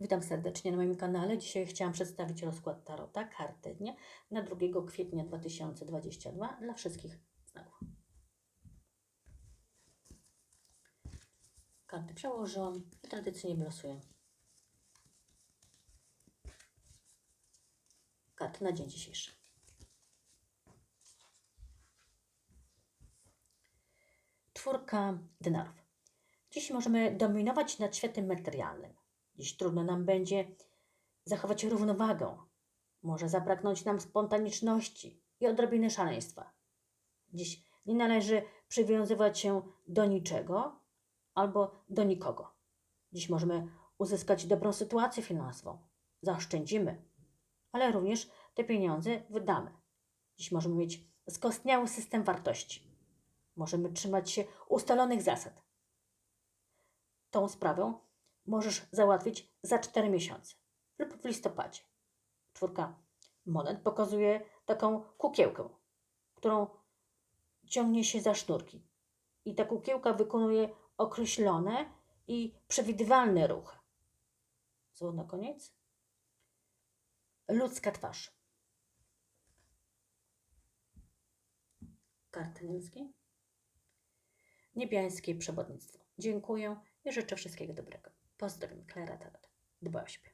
Witam serdecznie na moim kanale. Dzisiaj chciałam przedstawić rozkład Tarota, karty dnia na 2 kwietnia 2022 dla wszystkich znaków. Karty przełożyłam i tradycyjnie wylosuję. Karty na dzień dzisiejszy. Czwórka denarów. Dziś możemy dominować nad światem materialnym. Dziś trudno nam będzie zachować równowagę. Może zabraknąć nam spontaniczności i odrobiny szaleństwa. Dziś nie należy przywiązywać się do niczego albo do nikogo. Dziś możemy uzyskać dobrą sytuację finansową. Zaoszczędzimy, ale również te pieniądze wydamy. Dziś możemy mieć skostniały system wartości. Możemy trzymać się ustalonych zasad. Tą sprawę możesz załatwić za 4 miesiące lub w listopadzie. Czwórka monet pokazuje taką kukiełkę, którą ciągnie się za sznurki. I ta kukiełka wykonuje określone i przewidywalne ruchy. Co na koniec? Ludzka twarz. Karty niemieckie. Niebiańskie przewodnictwo. Dziękuję i życzę wszystkiego dobrego. Pozdrawiam, Klara Tarot. Dbaj o siebie.